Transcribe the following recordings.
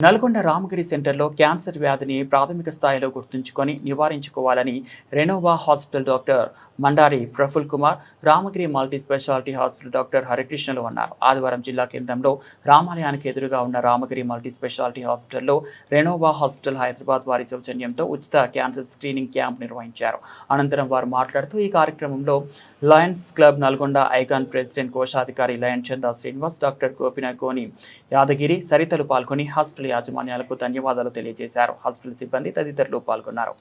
నల్గొండ రామగిరి సెంటర్లో క్యాన్సర్ వ్యాధిని ప్రాథమిక స్థాయిలో గుర్తుంచుకొని నివారించుకోవాలని Renova hospital doctor Mandari Praful Kumar Ramagiri multi speciality hospital doctor హరికృష్ణలు అన్నారు. ఆదివారం జిల్లా కేంద్రంలో రామాలయానికి ఎదురుగా ఉన్న రామగిరి మల్టీ స్పెషాలిటీ హాస్పిటల్లో రెనోవా హాస్పిటల్ హైదరాబాద్ వారి సౌజన్యంతో ఉచిత క్యాన్సర్ స్క్రీనింగ్ క్యాంప్ నిర్వహించారు. అనంతరం వారు మాట్లాడుతూ ఈ కార్యక్రమంలో lions club Nalgonda icon president కోశాధికారి లయన్ చందా శ్రీనివాస్ డాక్టర్ గోపినాథ్ గోని యాదగిరి సరితలు పాల్గొని హాస్పిటల్ యాజమాన్యాలకు ధన్యవాదాలు తెలియజేశారు. హాస్పిటల్ సిబ్బంది తదితరులు పాల్గొన్నారు.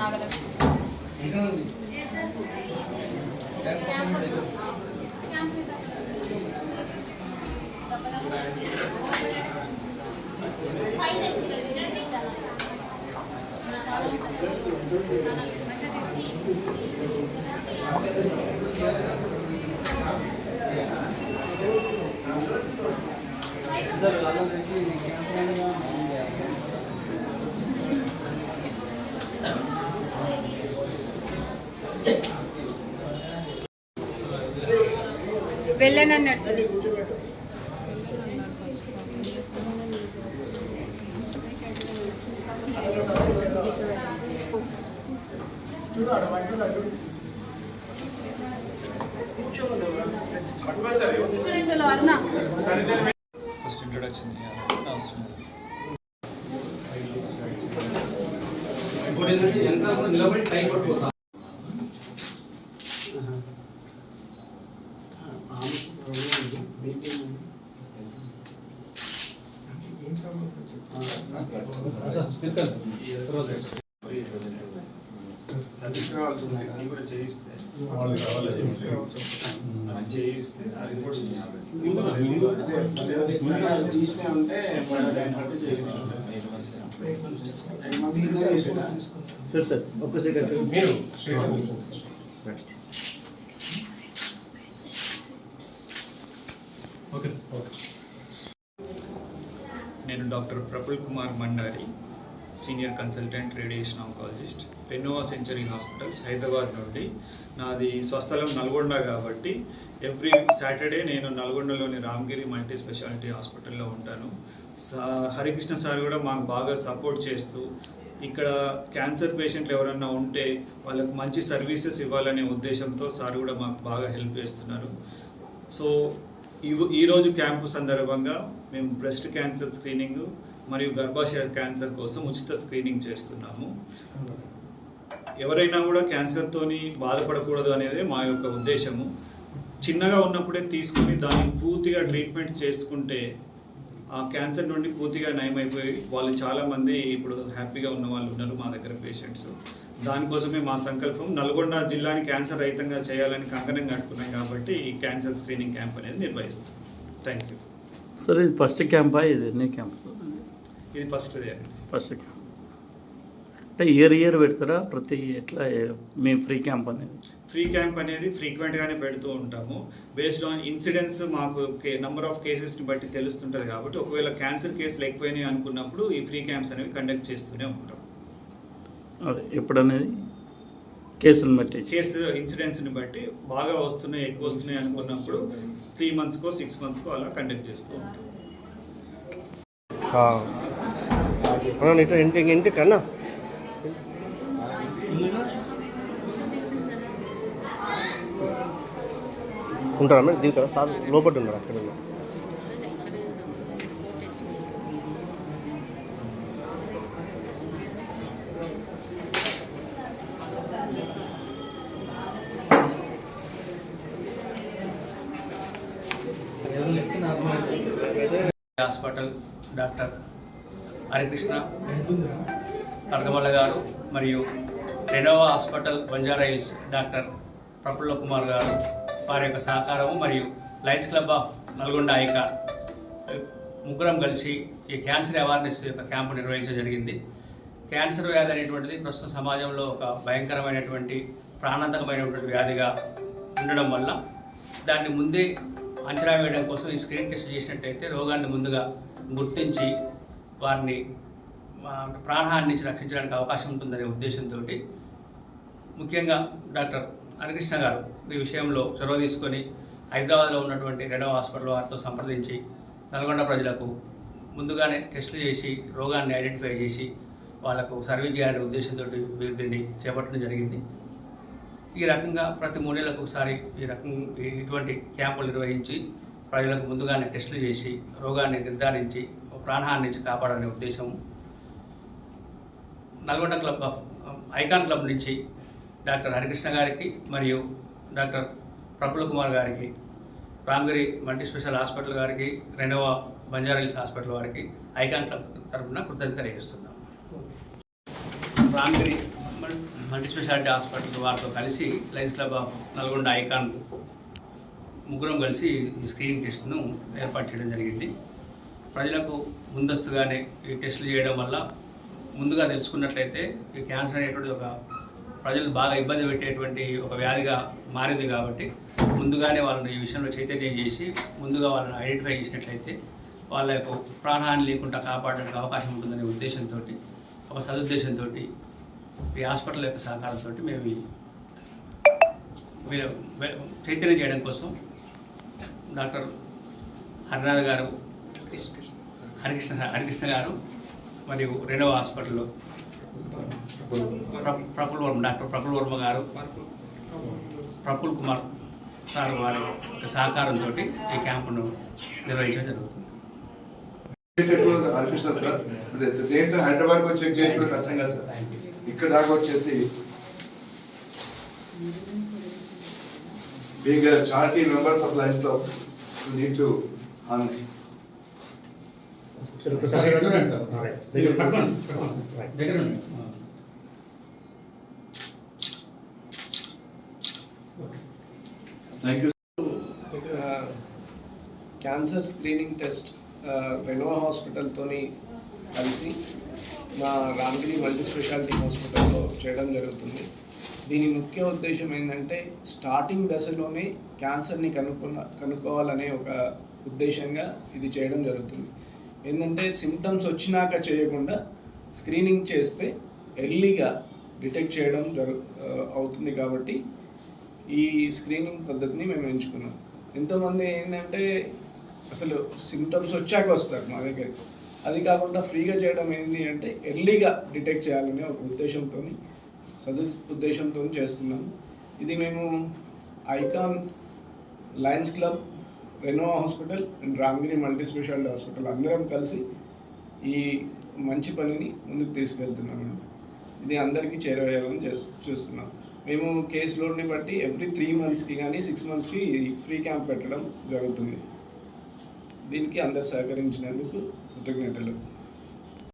నాగలక్ష్మి మార్నింగ్ నాగలక్ష్మి వెళ్ళానన్నాడు సార్ ఇక్కడ ఇందులో సార్. ఫస్ట్ ఇంట్రొడక్షన్ ఎంత నిలబడి టైం పట్టుకోవచ్చు అన్ని కూడా చేయిస్తే అది చేయిస్తే ఆ రిపోర్ట్స్ తీసినే ఉంటే. సార్ సార్ ఒక్క సెకండ్ మీరు ఓకే నేను doctor Praful Kumar Mandari senior consultant radiation oncologist Renova century hospitals Hyderabad నుండి. నాది స్వస్థలం నల్గొండ కాబట్టి ఎవ్రీ సాటర్డే నేను నల్గొండలోని రామగిరి మల్టీ స్పెషాలిటీ హాస్పిటల్లో ఉంటాను. సా- హరికృష్ణ సార్ కూడా మాకు బాగా సపోర్ట్ చేస్తూ ఇక్కడ క్యాన్సర్ పేషెంట్లు ఎవరన్నా ఉంటే వాళ్ళకు మంచి సర్వీసెస్ ఇవ్వాలనే ఉద్దేశంతో సార్ కూడా మాకు బాగా హెల్ప్ చేస్తున్నారు. సో ఈ ఈరోజు క్యాంపు సందర్భంగా మేము బ్రెస్ట్ క్యాన్సర్ స్క్రీనింగ్ మరియు గర్భాశయ క్యాన్సర్ కోసం ఉచిత స్క్రీనింగ్ చేస్తున్నాము. ఎవరైనా కూడా క్యాన్సర్తోని బాధపడకూడదు అనేది మా యొక్క ఉద్దేశము. చిన్నగా ఉన్నప్పుడే తీసుకుని దాన్ని పూర్తిగా ట్రీట్మెంట్ చేసుకుంటే ఆ క్యాన్సర్ నుండి పూర్తిగా నయమైపోయి వాళ్ళు చాలామంది ఇప్పుడు హ్యాపీగా ఉన్న వాళ్ళు ఉన్నారు మా దగ్గర పేషెంట్స్ దానికోసమే మా సంకల్పం. నల్గొండ జిల్లాని క్యాన్సర్ రహితంగా చేయాలని కంకణం కట్టుకున్నాం కాబట్టి ఈ క్యాన్సర్ స్క్రీనింగ్ క్యాంప్ అనేది నిర్వహిస్తాం. థ్యాంక్ యూ సార్ ఇది ఫస్ట్ క్యాంపా ఇది ఎన్ని క్యాంప్ ఇది ఫస్ట్ ఫస్ట్ క్యాంప్ అంటే ఇయర్ ఇయర్ పెడతారా? ప్రతి ఎట్లా మీ ఫ్రీ క్యాంప్ అనేది? ఫ్రీ క్యాంప్ అనేది ఫ్రీక్వెంట్గానే పెడుతూ ఉంటాము. బేస్డ్ ఆన్ ఇన్సిడెంట్స్ మాకు నంబర్ ఆఫ్ కేసెస్ని బట్టి తెలుస్తుంటుంది కాబట్టి ఒకవేళ క్యాన్సర్ కేసులు ఎక్కువైనాయి అనుకున్నప్పుడు ఈ ఫ్రీ క్యాంప్స్ అనేవి కండక్ట్ చేస్తూనే ఉంటాం. అదే ఎప్పుడనేది? కేసులను బట్టి. కేసు ఇన్సిడెంట్స్ని బట్టి బాగా వస్తున్నాయి ఎక్కువ వస్తున్నాయి అనుకున్నప్పుడు త్రీ మంత్స్కో సిక్స్ మంత్స్కో అలా కండక్ట్ చేస్తూ ఉంటాం. ఇటు ఇంటి ఇంటి కన్నా? ఉంటారా మేడం దిగుతారా? సార్ లోపల ఉన్నారు అక్కడ ఉన్నారు. హాస్పిటల్ డాక్టర్ హరికృష్ణ తడకమల్ల గారు మరియు Renova hospital Banjara Hills doctor Prafulla Kumar గారు వారి యొక్క సహకారము మరియు లయన్స్ క్లబ్ ఆఫ్ నల్గొండ ఐక ముగ్గురం కలిసి ఈ క్యాన్సర్ అవేర్నెస్ యొక్క క్యాంపు నిర్వహించడం జరిగింది. క్యాన్సర్ వ్యాధి అనేటువంటిది ప్రస్తుత సమాజంలో ఒక భయంకరమైనటువంటి ప్రాణాంతకమైనటువంటి వ్యాధిగా ఉండడం వల్ల దాన్ని ముందే అంచనా వేయడం కోసం ఈ స్క్రీన్ టెస్ట్ చేసినట్టయితే రోగాన్ని ముందుగా గుర్తించి వారిని ప్రాణహాని నుంచి రక్షించడానికి అవకాశం ఉంటుందనే ఉద్దేశంతో ముఖ్యంగా డాక్టర్ హరికృష్ణ గారు ఈ విషయంలో చొరవ తీసుకొని హైదరాబాద్లో ఉన్నటువంటి రెండవ హాస్పిటల్ వారితో సంప్రదించి నల్గొండ ప్రజలకు ముందుగానే టెస్టులు చేసి రోగాన్ని ఐడెంటిఫై చేసి వాళ్ళకు సర్వీస్ చేయాలనే ఉద్దేశంతో దీన్ని చేపట్టడం జరిగింది. ఈ రకంగా ప్రతి మూడేళ్ళకు ఒకసారి ఈ రకం ఇటువంటి క్యాంపులు నిర్వహించి ప్రజలకు ముందుగానే టెస్టులు చేసి రోగాన్ని నిర్ధారించి ప్రాణహాని నుంచి కాపాడాలనే ఉద్దేశం. Nalgonda club of icon club నుంచి డాక్టర్ హరికృష్ణ గారికి మరియు డాక్టర్ ప్రఫుల్ కుమార్ గారికి రామగిరి మల్టీ స్పెషల్ హాస్పిటల్ గారికి రెనోవా బంజారాహిల్స్ హాస్పిటల్ వారికి ఐకాన్ క్లబ్ తరఫున కృతజ్ఞత తెలియజేస్తున్నాం. రామగిరి మల్టీ స్పెషాలిటీ హాస్పిటల్ వారితో కలిసి lions club of Nalgonda icon ముగ్గురం కలిసి ఈ స్క్రీనింగ్ టెస్ట్ను ఏర్పాటు చేయడం జరిగింది. ప్రజలకు ముందస్తుగానే ఈ టెస్టులు చేయడం వల్ల ముందుగా తెలుసుకున్నట్లయితే ఈ క్యాన్సర్ అనేటువంటి ఒక ప్రజలు బాగా ఇబ్బంది పెట్టేటువంటి ఒక వ్యాధిగా మారింది కాబట్టి ముందుగానే వాళ్ళని ఈ విషయంలో చైతన్యం చేసి ముందుగా వాళ్ళని ఐడెంటిఫై చేసినట్లయితే వాళ్ళ యొక్క ప్రాణహాని లేకుండా కాపాడడానికి అవకాశం ఉంటుందనే ఉద్దేశంతో ఒక సదుద్దేశంతో ఈ హాస్పిటల్ యొక్క సహకారంతో మేము ఈ చైతన్యం చేయడం కోసం డాక్టర్ హరినాథ్ గారు హరికృష్ణ హరికృష్ణ గారు మరియు రెండవ హాస్పిటల్లో ప్ర- ప్రఫుల్ వర్మ డాక్టర్ ప్రఫుల్ వర్మ గారు ప్రఫుల్ కుమార్ సార్ వారి సహకారంతో ఈ క్యాంపును నిర్వహించడం జరుగుతుంది. Harikrishna sir. At same time Hyderabad వచ్చి చెక్ కష్టం కదా సార్. ఇక్కడ దాకా వచ్చేసి చారిటీ మెంబర్స్ ఆఫ్ లైన్స్లో need to thank you cancer screening test. Renova హాస్పిటల్తోని కలిసి మా రామగిరి మల్టీ స్పెషాలిటీ హాస్పిటల్లో చేయడం జరుగుతుంది. దీని ముఖ్య ఉద్దేశం ఏంటంటే స్టార్టింగ్ దశలోనే క్యాన్సర్ని కనుక్కున్న కనుక్కోవాలనే ఒక ఉద్దేశంగా ఇది చేయడం జరుగుతుంది. ఏంటంటే సిమ్టమ్స్ వచ్చినాక చేయకుండా స్క్రీనింగ్ చేస్తే ఎర్లీగా డిటెక్ట్ చేయడం జరు అవుతుంది కాబట్టి ఈ స్క్రీనింగ్ పద్ధతిని మేము ఎంచుకున్నాం. ఎంతోమంది ఏంటంటే అసలు సిమ్టమ్స్ వచ్చాక వస్తారు మా దగ్గరికి. అది కాకుండా ఫ్రీగా చేయడం ఏంటి అంటే ఎర్లీగా డిటెక్ట్ చేయాలనే ఒక ఉద్దేశంతో సదు ఉద్దేశంతో చేస్తున్నాం ఇది మేము icon lions club Renova hospital and Ramagiri multi speciality hospital అందరం కలిసి ఈ మంచి పనిని ముందుకు తీసుకెళ్తున్నామండి ఇది అందరికీ చేరవేయాలని చూస్తున్నాం. మేము కేసు లోడ్ని బట్టి ఎవ్రీ త్రీ మంత్స్కి కానీ సిక్స్ మంత్స్కి ఫ్రీ క్యాంప్ పెట్టడం జరుగుతుంది. దీనికి అందరు సహకరించినందుకు కృతజ్ఞతలు.